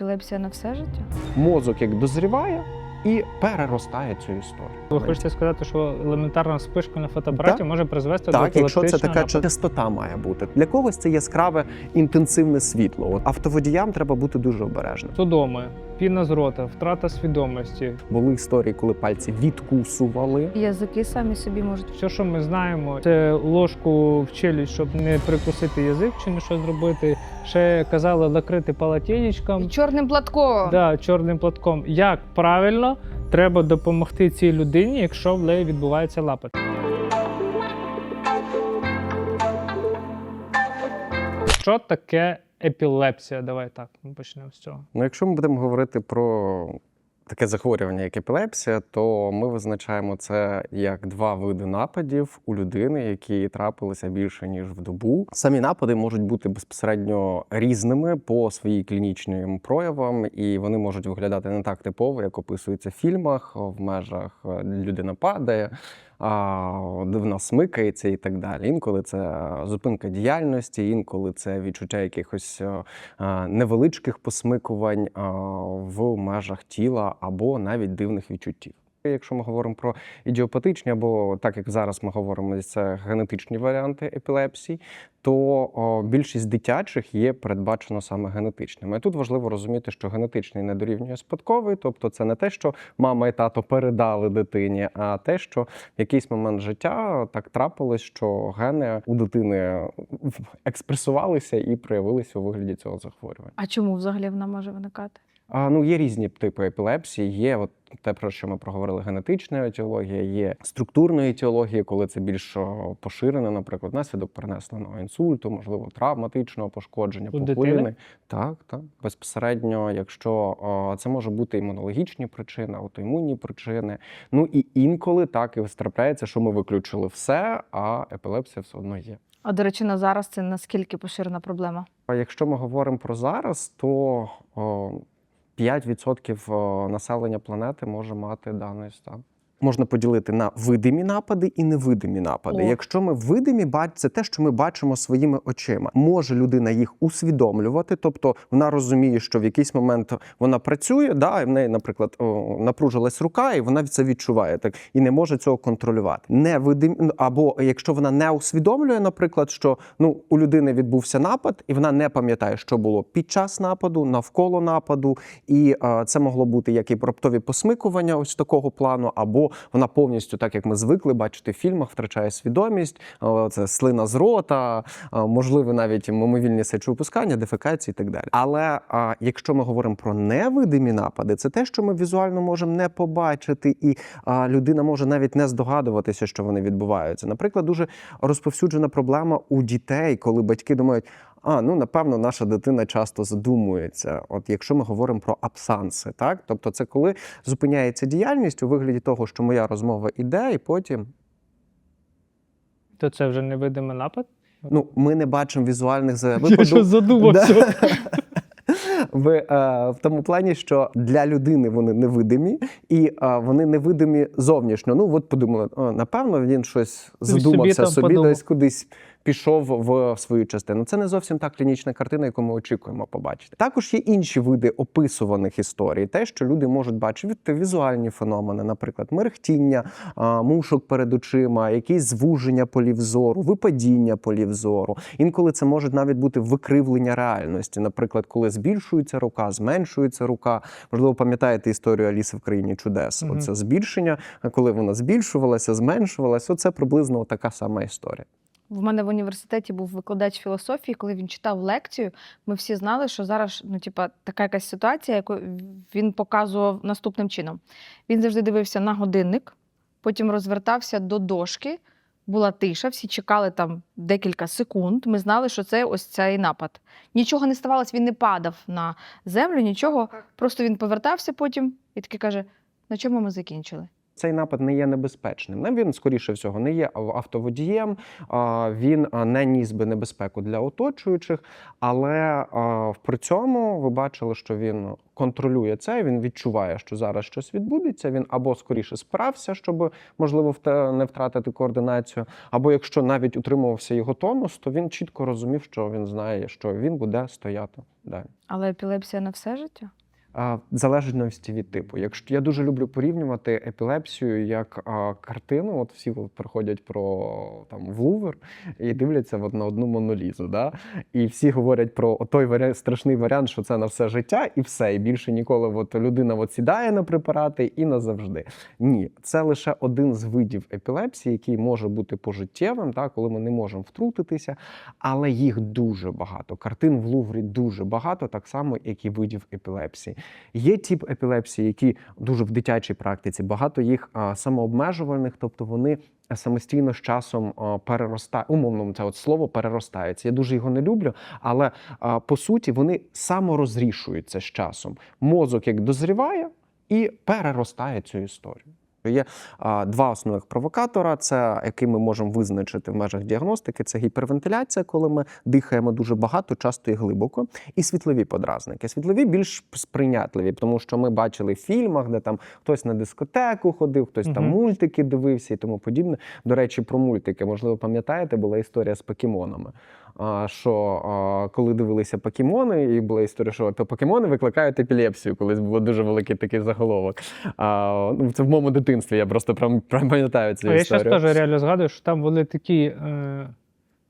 епілепсія на все життя? Мозок як дозріває і переростає цю історію. Ви хочете сказати, що елементарна спишка на фотоапараті Так. може призвести Так, до якщо це така напад... частота має бути. Для когось це яскраве інтенсивне світло. От автоводіям треба бути дуже обережним. Судоми, піна з рота, втрата свідомості. Були історії, коли пальці відкусували. Язики самі собі можуть. Все, що ми знаємо, це ложку в челюсть, щоб не прикусити язик чи не що зробити. Ще казали накрити. І чорним платком. Да, чорним платком. Як правильно треба допомогти цій людині, якщо в неї відбувається лапоть? Що таке епілепсія? Давай так, ми почнемо з цього. Ну, якщо ми будемо говорити про таке захворювання, як епілепсія, то ми визначаємо це як два види нападів у людини, які трапилися більше ніж в добу. Самі напади можуть бути безпосередньо різними по своїй клінічним проявам, і вони можуть виглядати не так типово, як описується в фільмах в межах е, людина падає. А дивна смикається і так далі. Інколи це зупинка діяльності, інколи це відчуття якихось е, невеличких посмикувань в межах тіла або навіть дивних відчуттів. Якщо ми говоримо про ідіопатичні, або так як зараз ми говоримо, це генетичні варіанти епілепсії, то більшість дитячих є передбачено саме генетичними. І тут важливо розуміти, що генетичний не дорівнює спадковий, тобто це не те, що мама і тато передали дитині, а те, що в якийсь момент життя так трапилось, що гени у дитини експресувалися і проявилися у вигляді цього захворювання. А чому взагалі вона може виникати? А, ну, є різні типи епілепсії. Є от те, про що ми проговорили, генетична етіологія, є структурна етіологія, коли це більш о, поширене, наприклад, наслідок перенесеного інсульту, можливо, травматичного пошкодження, пухлини. Так, так. Безпосередньо, якщо о, це може бути імунологічні причини, аутоімунні причини. Ну і інколи так і трапляється, що ми виключили все, а епілепсія все одно є. А до речі, на зараз це наскільки поширена проблема? А якщо ми говоримо про зараз, то о, 5% населення планети може мати даний стан. Можна поділити на видимі напади і невидимі напади. О. Якщо ми видимі, це те, що ми бачимо своїми очима. Може людина їх усвідомлювати, тобто вона розуміє, що в якийсь момент вона працює, да, і в неї, наприклад, о, напружилась рука, і вона це відчуває так і не може цього контролювати. Невидимі або якщо вона не усвідомлює, наприклад, що ну у людини відбувся напад, і вона не пам'ятає, що було під час нападу, навколо нападу, і е, це могло бути як і раптові посмикування, ось такого плану, або вона повністю, так як ми звикли бачити в фільмах, втрачає свідомість. е, Це слина з рота, е, можливо, навіть мимовільні сечовипускання, дефекації і так далі. Але якщо ми говоримо про невидимі напади, це те, що ми візуально можемо не побачити, і людина може навіть не здогадуватися, що вони відбуваються. Наприклад, дуже розповсюджена проблема у дітей, коли батьки думають. А, ну напевно, наша дитина часто задумується. От якщо ми говоримо про абсанси, так тобто, це коли зупиняється діяльність у вигляді того, що моя розмова іде, і потім То це вже невидимий напад? ну ми не бачимо візуальних за Я щось задумався. Ви е, в тому плані, що для людини вони невидимі, і е, вони невидимі зовнішньо. Ну от подумали, о, напевно, він щось задумався там собі, десь кудись пішов в свою частину. Це не зовсім та клінічна картина, яку ми очікуємо побачити. Також є інші види описуваних історій, те, що люди можуть бачити візуальні феномени, наприклад, мерехтіння мушок перед очима, якісь звуження полів зору, випадіння полів зору. Інколи це може навіть бути викривлення реальності. Наприклад, коли збільшується рука, зменшується рука. Можливо, пам'ятаєте історію Аліси в країні чудес. Оце збільшення, коли вона збільшувалася, зменшувалася. Оце приблизно така сама історія. В мене в університеті був викладач філософії, коли він читав лекцію. Ми всі знали, що зараз ну, типа, така якась ситуація, яку він показував наступним чином. Він завжди дивився на годинник, потім розвертався до дошки. Була тиша, всі чекали там декілька секунд. Ми знали, що це ось цей напад. Нічого не ставалось, він не падав на землю, нічого. Просто він повертався потім і таки каже: на чому ми закінчили? Цей напад не є небезпечним. Не, Він, скоріше всього, не є автоводієм, він не ніс би небезпеку для оточуючих, але при цьому ви бачили, що він контролює це, він відчуває, що зараз щось відбудеться. Він або скоріше справся, щоб можливо не втратити координацію, або якщо навіть утримувався його тонус, то він чітко розумів, що він знає, що він буде стояти далі. Але епілепсія на все життя? Залежності від типу. Якщо я дуже люблю порівнювати епілепсію як картину, от всі приходять про там в Лувр і дивляться от на одну монолізу, да? і всі говорять про той варіант, страшний варіант, що це на все життя, і все. І більше ніколи от людина от сідає на препарати і назавжди. Ні, це лише один з видів епілепсії, який може бути пожиттєвим, та, коли ми не можемо втрутитися, але їх дуже багато. Картин в Луврі дуже багато, так само, як і видів епілепсії. Є тип епілепсії, які дуже в дитячій практиці, багато їх самообмежувальних, тобто вони самостійно з часом переростають. Умовно, це от слово переростається. Я дуже його не люблю, але по суті вони саморозрішуються з часом. Мозок як дозріває і переростає цю історію. Є а, два основних провокатора, це які ми можемо визначити в межах діагностики. Це гіпервентиляція, коли ми дихаємо дуже багато, часто і глибоко, і світлові подразники. Світлові більш сприйнятливі, тому що ми бачили в фільмах, де там хтось на дискотеку ходив, хтось там мультики дивився і тому подібне. До речі, про мультики, можливо, пам'ятаєте, була історія з покемонами. Що коли дивилися покемони, і була історія, що то покемони викликають епілепсію, колись було дуже великий такий заголовок. А, ну, це в моєму дитинстві. Я просто прям, прям пам'ятаю цю А я зараз теж реально згадую, що там вони такі е,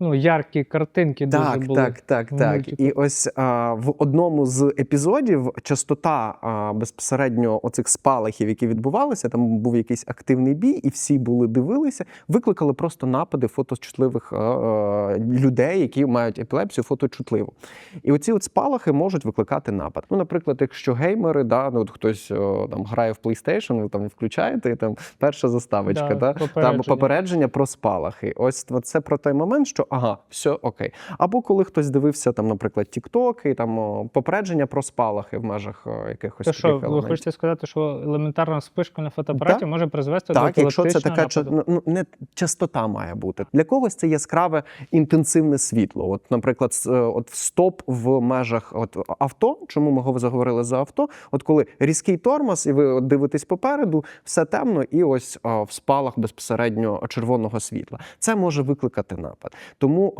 ну, яркі картинки дуже Так, були. так, так, так. мультику. І ось а, в одному з епізодів частота а, безпосередньо оцих спалахів, які відбувалися, там був якийсь активний бій, і всі були дивилися, викликали просто напади фоточутливих а, а, людей, які мають епілепсію фоточутливу. І оці от спалахи можуть викликати напад. Ну, наприклад, якщо геймери, да, ну от хтось о, там грає в PlayStation, ви там включаєте, і там перша заставочка, Да, да, там попередження. попередження про спалахи. Ось це про той момент, що ага, все окей. Або коли хтось дивився там, наприклад, тіктоки, там попередження про спалахи в межах якихось таких що, ви хочете сказати, що елементарна спишка на фотоапараті може призвести Так, до якщо це така ну, не частота має бути. Для когось це яскраве інтенсивне світло. От, наприклад, е, от стоп в межах от авто. Чому ми гов- заговорили за авто? От коли різкий тормоз, і ви от дивитесь попереду, все темно, і ось а, в спалах безпосередньо червоного світла. Це може викликати напад. Тому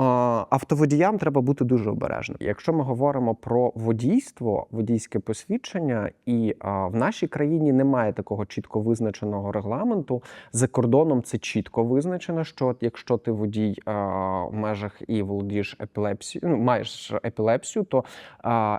автоводіям треба бути дуже обережним. Якщо ми говоримо про водійство, водійське посвідчення, і в нашій країні немає такого чітко визначеного регламенту. За кордоном це чітко визначено, що якщо ти водій в межах і володієш епілепсією, ну маєш епілепсію, то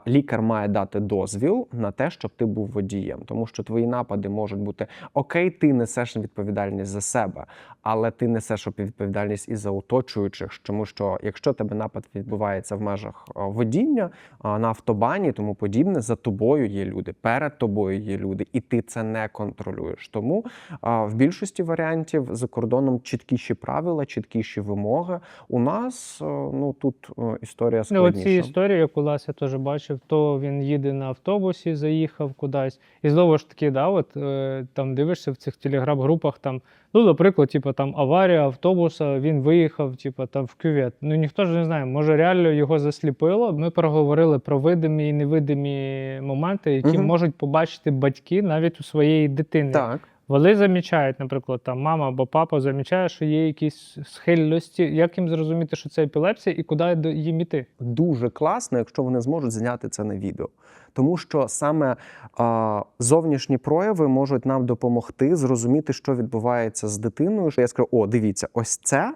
лікар має дати дозвіл на те, щоб ти був водієм, тому що твої напади можуть бути окей, ти несеш відповідальність за себе, але ти несеш відповідальність і за оточуючих, тому що якщо тебе напад відбувається в межах водіння на автобані, тому подібне, за тобою є люди, перед тобою є люди, і ти це не контролюєш. Тому в більшості варіантів за кордоном чіткіші правила, чіткіші вимоги. У нас е, ну тут е, історія Ну, оці історії, як у нас я теж бачив, то він їде на автобусі, заїхав кудись. І знову ж таки, да, от, е, там дивишся в цих телеграм-групах, там, ну, наприклад, типу, там аварія автобуса, він виїхав, типу, там в кювет. Ну ніхто ж не знає, може реально його засліпило. Ми проговорили про видимі і невидимі моменти, які угу. можуть побачити батьки навіть у своєї дитини. Так. Вони замічають, наприклад, там мама або папа замічає, що є якісь схильності. Як їм зрозуміти, що це епілепсія, і куди їм іти? дуже класно, якщо вони зможуть зняти це на відео. Тому що саме а, зовнішні прояви можуть нам допомогти зрозуміти, що відбувається з дитиною. Що я скажу: о, дивіться, ось це.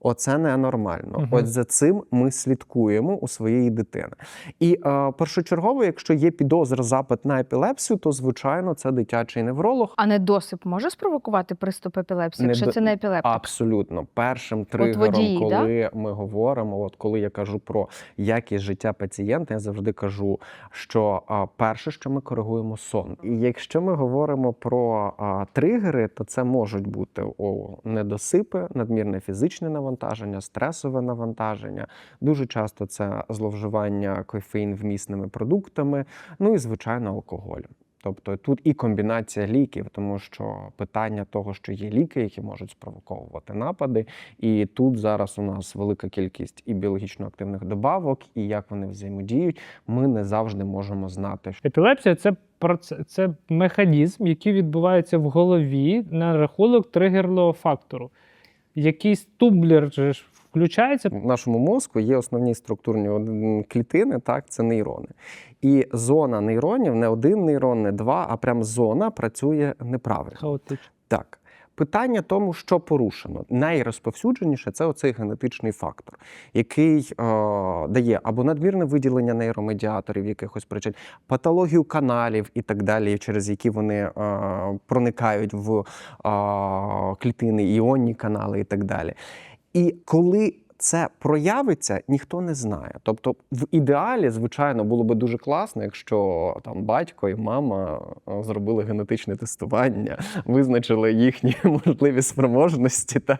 Оце ненормально. Мгм. Ось за цим ми слідкуємо у своєї дитини. І е, першочергово, якщо є підозра запит на епілепсію, то звичайно це дитячий невролог. А недосип може спровокувати приступ епілепсії, якщо Недо- це не епілептик? Абсолютно першим тригером, водії, да? коли ми говоримо, от коли я кажу про якість життя пацієнта, я завжди кажу, що а, перше, що ми коригуємо сон. І якщо ми говоримо про а, тригери, то це можуть бути о, недосипи, надмірне фізичне навантаження, стресове навантаження. Дуже часто це зловживання кофеїн вмісними продуктами, ну і звичайно алкоголь. Тобто тут і комбінація ліків, тому що питання того, що є ліки, які можуть спровоковувати напади, і тут зараз у нас велика кількість і біологічно активних добавок, і як вони взаємодіють, ми не завжди можемо знати. Епілепсія це це механізм, який відбувається в голові на рахунок тригерного фактору. Якийсь тумблер же ж включається. В нашому мозку є основні структурні клітини, так, це нейрони. І зона нейронів не один нейрон, не два, а прям зона працює неправильно. Хаотично. Так. Питання тому, що порушено. Найрозповсюдженіше це оцей генетичний фактор, який е, дає або надмірне виділення нейромедіаторів якихось причин, патологію каналів і так далі, через які вони е, проникають в е, клітини, іонні канали і так далі. І коли це проявиться, ніхто не знає. Тобто, в ідеалі, звичайно, було би дуже класно, якщо там батько і мама е, зробили генетичне тестування, визначили їхні можливі спроможності та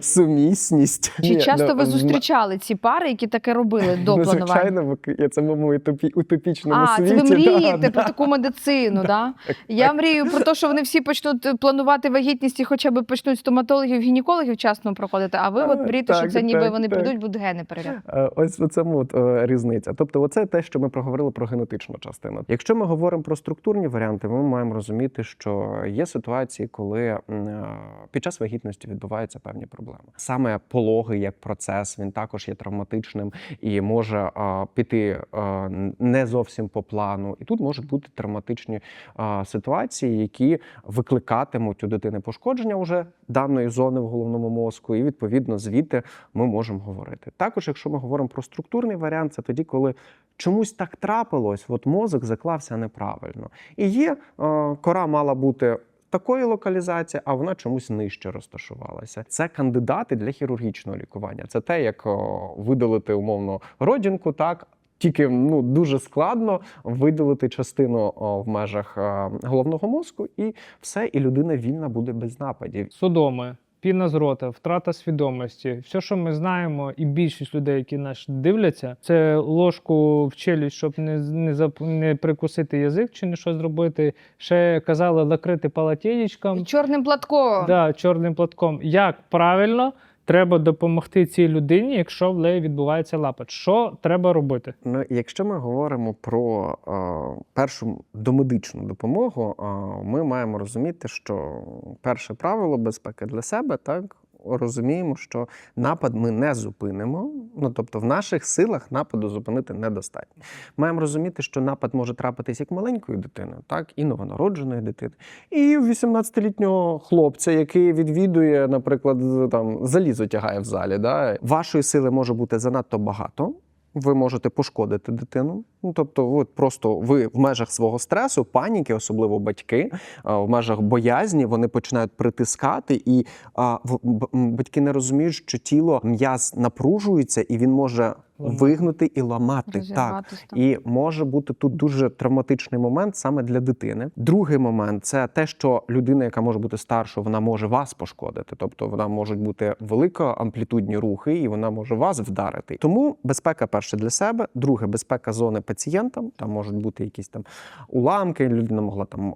сумісність. Чи Ні, часто ну, ви зустрічали ці пари, які таке робили до Ну, планування? звичайно, ви- це в моєму утопі, утопічному А, світі. це ви мрієте да, про да. таку медицину, да? Я мрію про те, що вони всі почнуть е, планувати вагітність і хоча б почнуть стоматологів, гінекологів вчасно проходити. А ви А, от мрієте, що так, це ніби так, вони так. прийдуть, будуть гени перевіряти. Е, Ось цьому от, е, різниця. Тобто, оце те, що ми проговорили про генетичну частину. Якщо ми говоримо про структурні варіанти, ми маємо розуміти, що є ситуації, коли е, під час вагітності відбуваються певні проблеми. Саме пологи як процес він також є травматичним і може піти не зовсім по плану. І тут можуть бути травматичні ситуації, які викликатимуть у дитини пошкодження вже даної зони в головному мозку, і відповідно звідти ми можемо говорити. Також, якщо ми говоримо про структурний варіант, це тоді, коли чомусь так трапилось, от мозок заклався неправильно. І є е, кора мала бути. Такої локалізації, а вона чомусь нижче розташувалася. Це кандидати для хірургічного лікування. Це те, як о, видалити умовно родинку, так тільки ну дуже складно видалити частину о, в межах е, головного мозку, і все, і людина вільна буде без нападів. Судоми, піна з рота, втрата свідомості. Все, що ми знаємо, і більшість людей, які нас дивляться, це ложку в челюсть, щоб не, не, зап- не прикусити язик чи не що зробити. Ще казали накрити полотенечком, Чорним платком. да, чорним платком. Як правильно треба допомогти цій людині, якщо в неї відбувається лапать? Що треба робити? Ну, якщо ми говоримо про е, першу домедичну допомогу, е, ми маємо розуміти, що перше правило безпеки для себе так. Розуміємо, що напад ми не зупинимо. Ну тобто, в наших силах нападу зупинити недостатньо. Маємо розуміти, що напад може трапитись як маленькою дитиною, так і новонародженої дитини, і в 18-літнього хлопця, який відвідує, наприклад, там залізо тягає в залі. Да? Вашої сили може бути занадто багато. Ви можете пошкодити дитину. Ну тобто, от просто ви в межах свого стресу, паніки, особливо батьки, в межах боязні, вони починають притискати, і а, в- б- батьки не розуміють, що тіло м'яз напружується, і він може вигнути і ламати. Так. І може бути тут дуже травматичний момент саме для дитини. Другий момент це те, що людина, яка може бути старшою, вона може вас пошкодити. Тобто вона можуть бути великоамплітудні рухи, і вона може вас вдарити. Тому безпека перше для себе, друге безпека зони пацієнтам. Там можуть бути якісь там уламки. Людина могла там,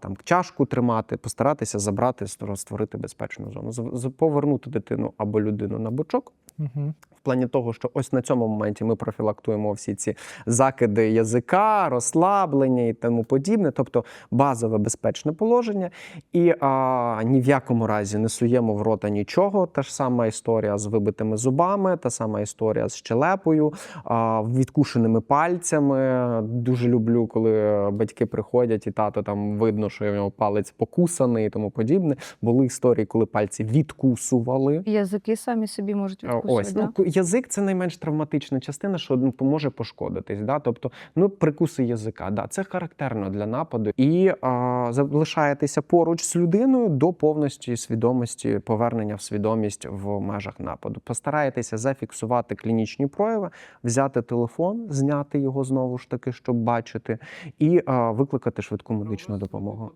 там чашку тримати, постаратися забрати, створити- безпечну зону. Повернути дитину або людину на бочок. Угу. В плані того, що ось на цьому моменті ми профілактуємо всі ці закиди язика, розслаблення і тому подібне, тобто базове безпечне положення, і а, ні в якому разі не суємо в рота нічого. Та ж сама історія з вибитими зубами, та сама історія з щелепою, а, відкушеними пальцями. Дуже люблю, коли батьки приходять, і тато там видно, що в нього палець покусаний і тому подібне. Були історії, коли пальці відкусували. Язики самі собі можуть відкусити. Ось да? ну язик це найменш травматична частина, що ну, може пошкодитись. Да? Тобто, ну прикуси язика, да, це характерно для нападу, і а, залишаєтеся поруч з людиною до повності свідомості, повернення в свідомість в межах нападу. Постарайтеся зафіксувати клінічні прояви, взяти телефон, зняти його знову ж таки, щоб бачити, і а, викликати швидку медичну допомогу.